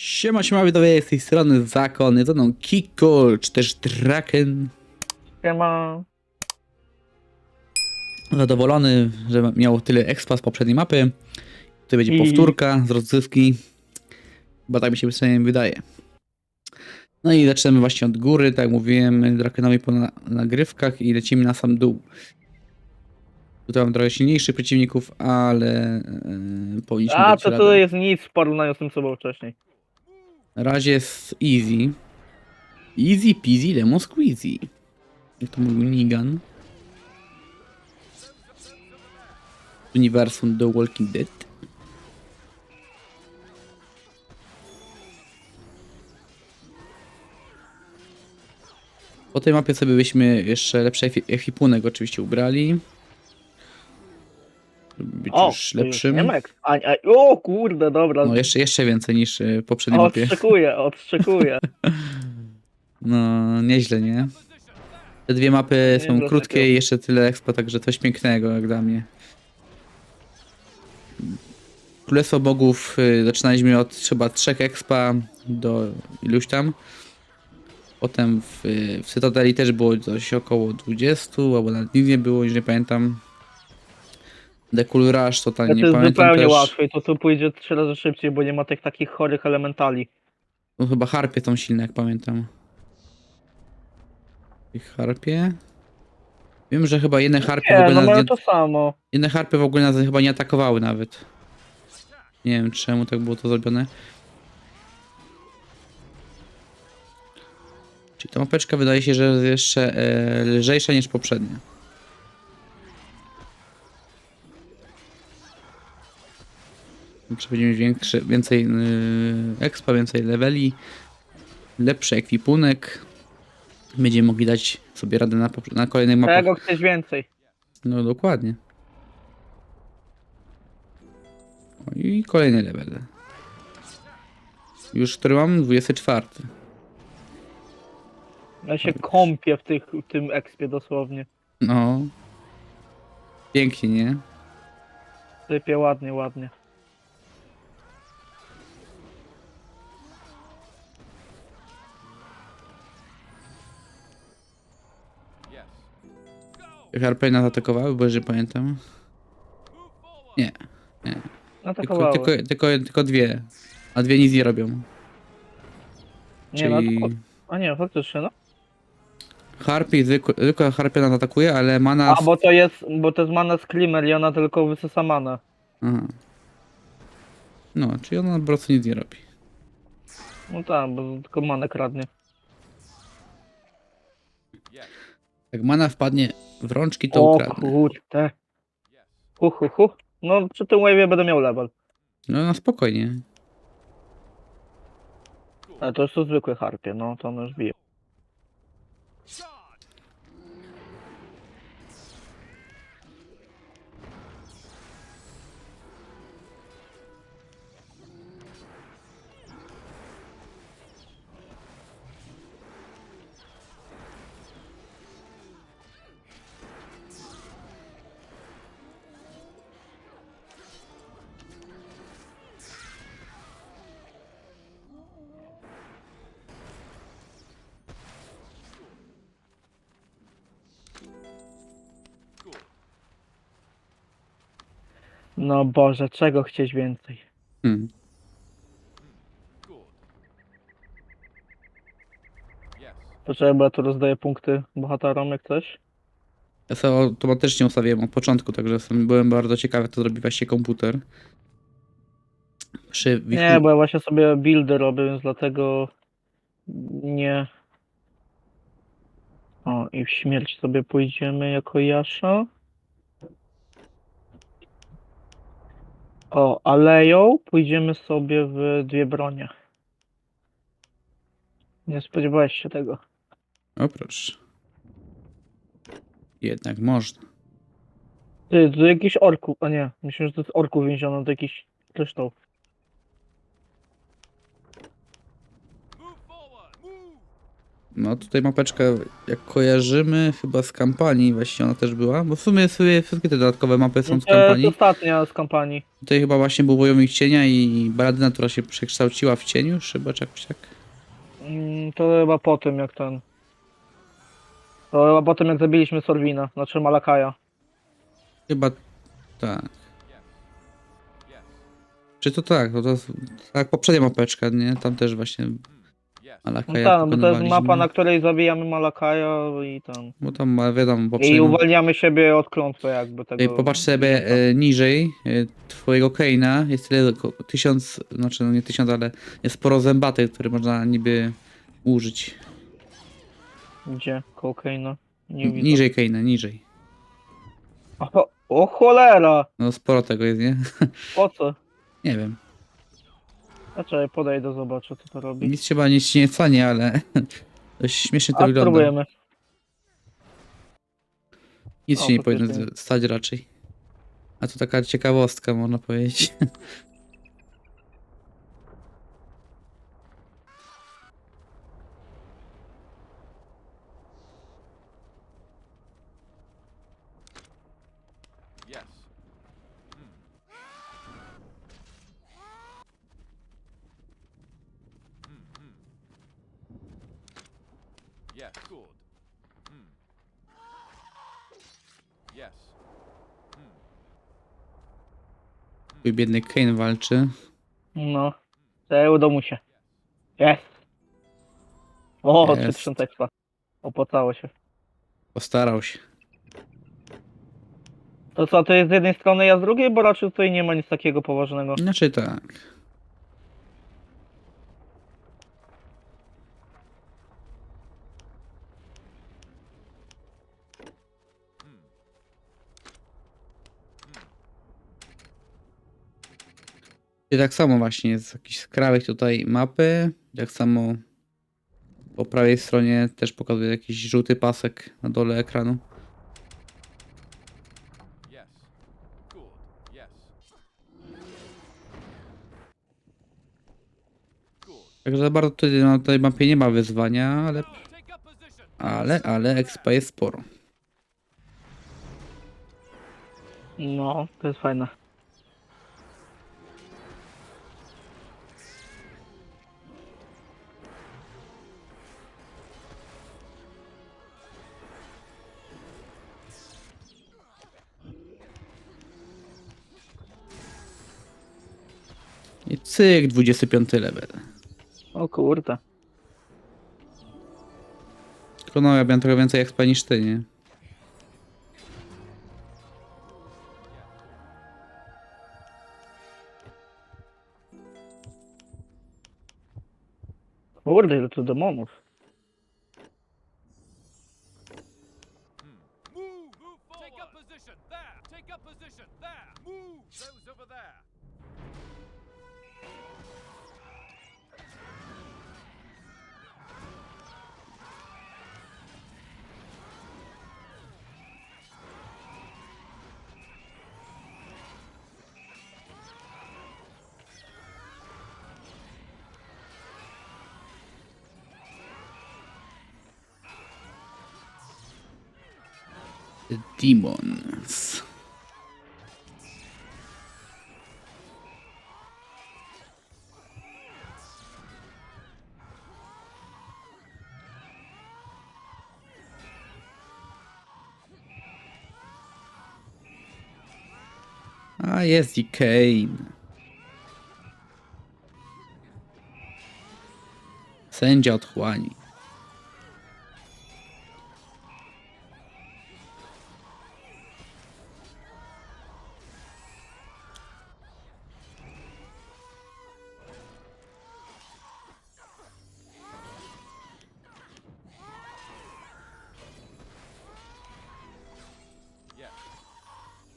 Siema, siema, widzowie, z tej strony Zakon, jest mną Kiko, czy też Draken. Siema. Zadowolony, że miał tyle expa z poprzedniej mapy. To będzie I- powtórka z rozgrywki. Bo tak mi się przynajmniej wydaje. No i zaczynamy właśnie od góry, tak jak mówiłem Drakenowi po na nagrywkach i lecimy na sam dół. Tutaj mam trochę silniejszych przeciwników, ale yy, powinniśmy A, to to jest nic w porównaniu z tym, co było wcześniej. Na razie jest easy. Easy peasy lemon squeezy. Jak to mówił Nigan. Uniwersum The Walking Dead. Po tej mapie sobie byśmy jeszcze lepszy ekwi- ekwipunek oczywiście ubrali. Być O, już to lepszym. nie. A, a, o kurde, dobra. No jeszcze, jeszcze więcej niż y, w poprzedniej mapie. Odszczekuję, odszczekuję. No, nieźle, nie? Te dwie mapy są Nieźle krótkie i jeszcze tyle expa, także coś pięknego jak dla mnie. Królestwo Bogów y, zaczynaliśmy od chyba trzech expa do iluś tam. Potem w, y, w Cytadeli też było coś około 20, albo nawet nic nie było, już nie pamiętam. The Cool Rush To nie jest pamiętam zupełnie też. łatwiej, to tu pójdzie trzy razy szybciej, bo nie ma tych takich chorych elementali. No, chyba harpie są silne, jak pamiętam. Ich harpie. Wiem, że chyba jedne harpie w Nie, ogóle no nas mają nie, to samo. jedne harpy w ogóle nas chyba nie atakowały nawet. Nie wiem czemu tak było to zrobione. Czyli ta mapeczka wydaje się, że jest jeszcze e, lżejsza niż poprzednia. Większy, więcej yy, expa, więcej leveli, lepszy ekwipunek. Będziemy mogli dać sobie radę na, na kolejnych mapach. Czego chcesz więcej? No dokładnie. O, I kolejny level. Już który mam? 24. Ja się kąpię w, tych, w tym expie dosłownie. No. Pięknie, nie? Sypie ładnie, ładnie. Harpy nas atakowały, bo jeżeli pamiętam. Nie. Tylko, Atakowały. tylko, tylko, tylko dwie. A dwie nic nie robią. Nie, no, Czyli a nie, faktycznie, no. harpy, zwykła, zwykła harpia nas atakuje, ale mana... A, bo to jest, bo to jest mana Screamer i ona tylko wysysa manę. Aha. No, czyli ona po prostu nic nie robi. No tak, bo tylko manę kradnie. Jak mana wpadnie w rączki, to O ukradnę. kurde. Hu, hu, hu. No przy tym wave'ie będę miał level. No, no spokojnie. Ale to już są zwykłe harpie, no to one już biją. No Boże, czego chcieć więcej? Hmm. Poczekaj, bo ja tu rozdaję punkty bohaterom jak coś. Ja sobie automatycznie ustawiłem od początku, także byłem bardzo ciekawy, to zrobi właśnie komputer. Przy. Nie, bo ja właśnie sobie buildy robię, więc dlatego nie. O, i w śmierć sobie pójdziemy jako Jasza. O, aleją pójdziemy sobie w dwie bronie. Nie spodziewałeś się tego. O proszę. Jednak można. Ty, to jakiś orku, a nie, myślę, że to jest orku więziony, to jakiś kryształ. No tutaj mapeczka, jak kojarzymy, chyba z kampanii właśnie ona też była, bo w sumie sobie wszystkie te dodatkowe mapy są z To jest kampanii. ostatnia z kampanii. Tutaj chyba właśnie był Wojownik Cienia i Baradyna, która się przekształciła w cieniu, chyba czy jakoś tak. Mm, To chyba po tym jak ten. To chyba po tym jak zabiliśmy Sorwina, znaczy Malakaja. Chyba tak. Czy to tak, to, to tak poprzednia mapeczka, nie? Tam też właśnie No Malakaja tak, bo to jest pokonywaliśmy. mapa, na której zabijamy Malakaja i tam. Bo tam ma- wiadomo, I poprzednia... uwalniamy siebie od klątwy jakby tego. Ej, Popatrz sobie e, niżej e, twojego Keina, jest tyle, ko- tysiąc, znaczy no nie tysiąc, ale jest sporo zębaty, które można niby użyć. Gdzie? Kokaina. Nie widzę. Niżej Keina, niżej. O, o cholera! No sporo tego jest, nie? Po co? Nie wiem. A czekaj, podejdę, zobaczę co to robi. Nic chyba nie stanie, ale dość śmiesznie to A wygląda. spróbujemy. Nic O, się nie powinno faktycznie. stać raczej. A to taka ciekawostka, można powiedzieć. Yes. Yes. Good. Hmm. Yes. Twój biedny Kane walczy. No. To udało mu się. Jest. O, Jest. 3000 expa. Opłacało się. Postarał się. To co, to jest z jednej strony, ja z drugiej, bo raczej tutaj nie ma nic takiego poważnego. Znaczy tak. I tak samo właśnie jest jakiś skrawek tutaj mapy. Tak samo po prawej stronie też pokazuje jakiś żółty pasek na dole ekranu. Także za bardzo tutaj na tej mapie nie ma wyzwania, ale, ale, ale expa jest sporo. No, to jest fajne. I cyk, 25 level. O kurde. Tylko no, ja miałem trochę więcej expa niż ty, nie? Kurde, ile tu demonów. Demons. A jest i Kane. Sędzia otchłani.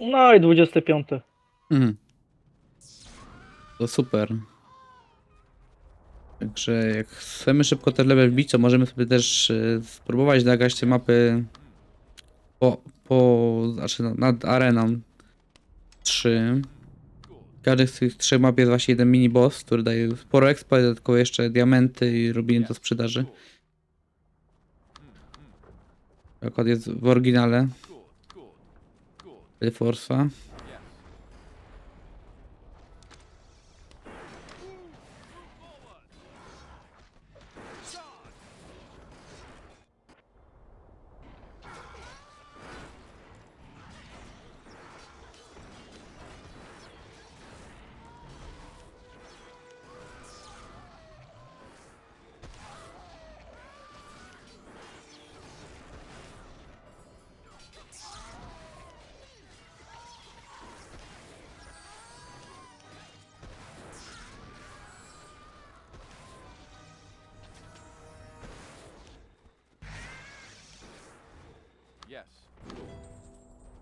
No i 25. Mhm. To super. Także jak chcemy szybko ten level wbić, to możemy sobie też e, spróbować nagrać te mapy po, po znaczy nad areną 3. Każdy z tych trzech map jest właśnie jeden mini boss, który daje sporo expa, dodatkowo jeszcze diamenty i robienie do sprzedaży. Akurat jest w oryginale per forza.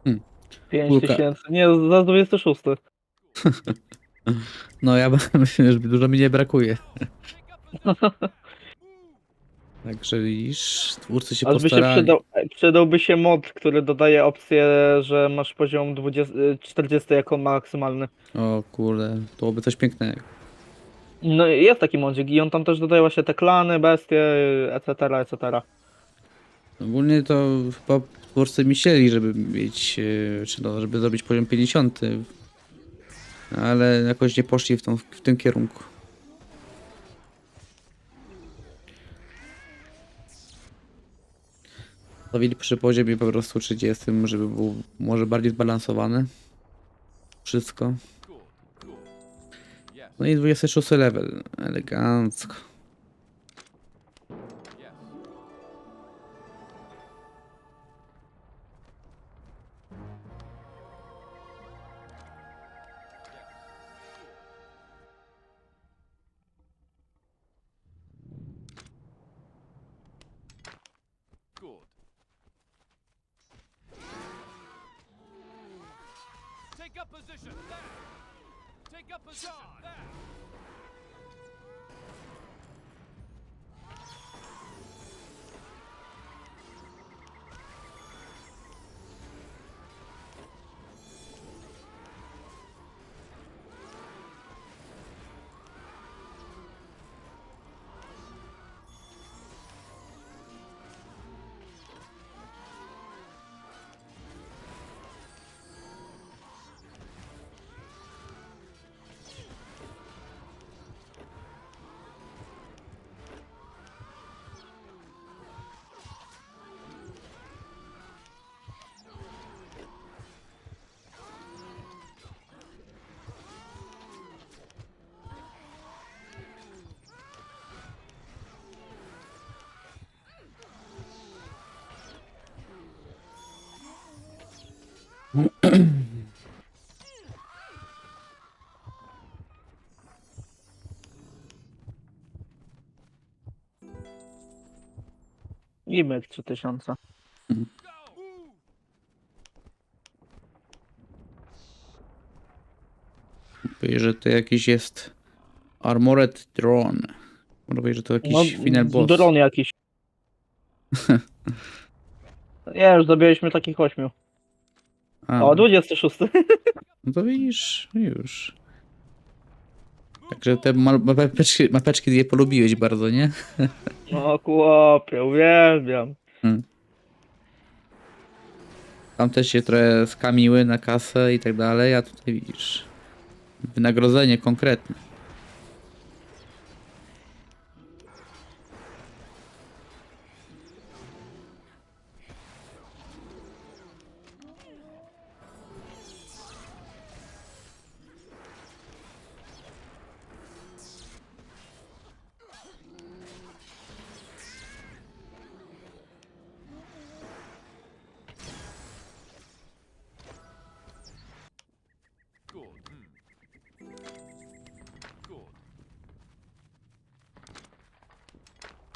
Good. 5 Kulka. tysięcy. Nie, za 26. No ja myślę, że dużo mi nie brakuje. Także widzisz, twórcy się Aż by się postarali. przydał, przydałby się mod, który dodaje opcję, że masz poziom 20, y, 40 jako maksymalny. O kurde, to byłoby coś pięknego. No i jest taki modzik i on tam też dodaje właśnie te klany, bestie, etc., etc. Ogólnie to chyba twórcy myśleli, żeby mieć, e, czy no, żeby zrobić poziom 50. Ale jakoś nie poszli w, tą, w tym kierunku. Stawili przy poziomie po prostu 30, żeby był może bardziej zbalansowany. Wszystko. No i 26 level. Elegancko. Position there. Take up position there. I myk 3000. Go. Move. Mówię, że to jakiś jest Armored Drone. Mówię, że to jakiś No, final boss. dron jakiś. Nie, już zabijaliśmy takich ośmiu. A, O, 26. no to widzisz, już. Także te ma- mapeczki, mapeczki je polubiłeś bardzo, nie? No chłopie, uwielbiam. Tam też się trochę skamiły na kasę i tak dalej, a tutaj widzisz. Wynagrodzenie konkretne.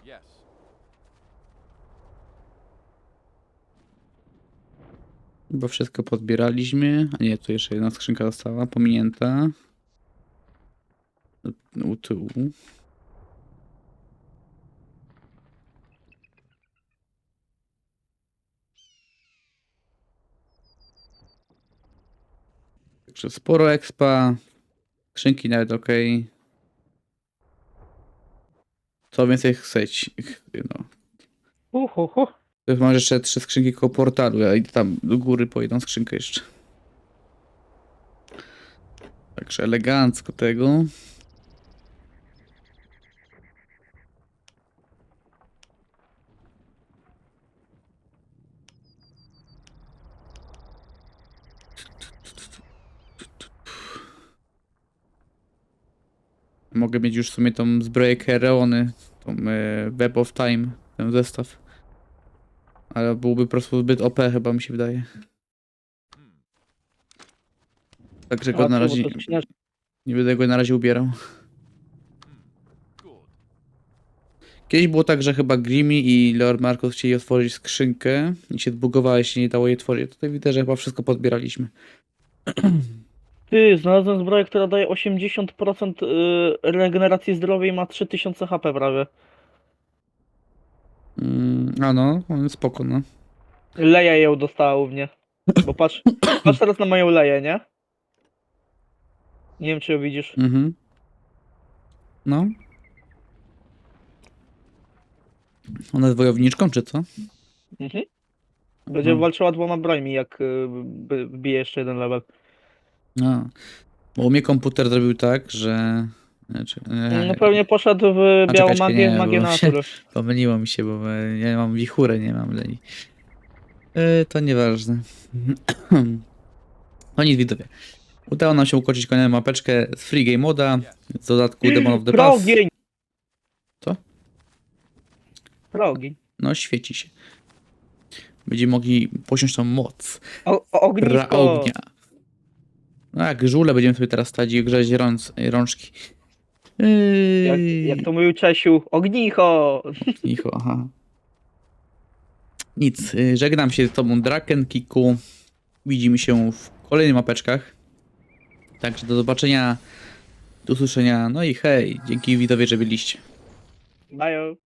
Yes. Bo wszystko podbieraliśmy. A nie, tu jeszcze jedna skrzynka została, pominięta. U tyłu. Także sporo expa. Skrzynki nawet ok. Co więcej chceć? No. Uhuhu. To Masz jeszcze trzy skrzynki koło portalu. Ja idę tam do góry po jedną skrzynkę jeszcze. Także elegancko tego. Mogę mieć już w sumie tą zbroję Kereony, tą e, Web of Time, ten zestaw. Ale byłby po prostu zbyt OP chyba mi się wydaje. Także go na razie nie będę go na razie ubierał. Kiedyś było tak, że chyba Grimmy i Lord Marcos chcieli otworzyć skrzynkę i się zbugowała, się nie dało jej otworzyć. Tutaj widzę, że chyba wszystko podbieraliśmy. Ty, znalazłem zbroję, która daje 80% y, regeneracji zdrowia i ma 3000 HP prawie. Mm, a no, no, spoko, no. Leja ją dostała u mnie. Bo patrz, patrz teraz na moją leję, nie? Nie wiem, czy ją widzisz. Mhm. No. Ona jest wojowniczką, czy co? Mhm. Będzie Mhm. walczyła dwoma brońmi, jak y, by- jeszcze jeden level. A. Bo u mnie komputer zrobił tak, że... Znaczy, e, No pewnie poszedł w A białą magię, nie, magię bo się- natury. Pomyliło mi się, bo e, ja mam wichurę, nie mam leni. E, to nieważne. No nic, widzowie. Udało nam się ukończyć kolejną mapeczkę z Free Game Moda, z dodatku Demon of the Path. Progień! Co? Progień. No, świeci się. Będziemy mogli posiąść tą moc. O, o, Ra ognisko! ognia. No jak żule będziemy sobie teraz stać i grzać rąc, rączki. Jak, Yy, jak to mówił Czesiu, ognicho! Cicho, aha. Nic, y, żegnam się z tobą Draken Kiku. Widzimy się w kolejnych mapeczkach. Także do zobaczenia, do usłyszenia. No i hej, dzięki widowie, że byliście. Bajo.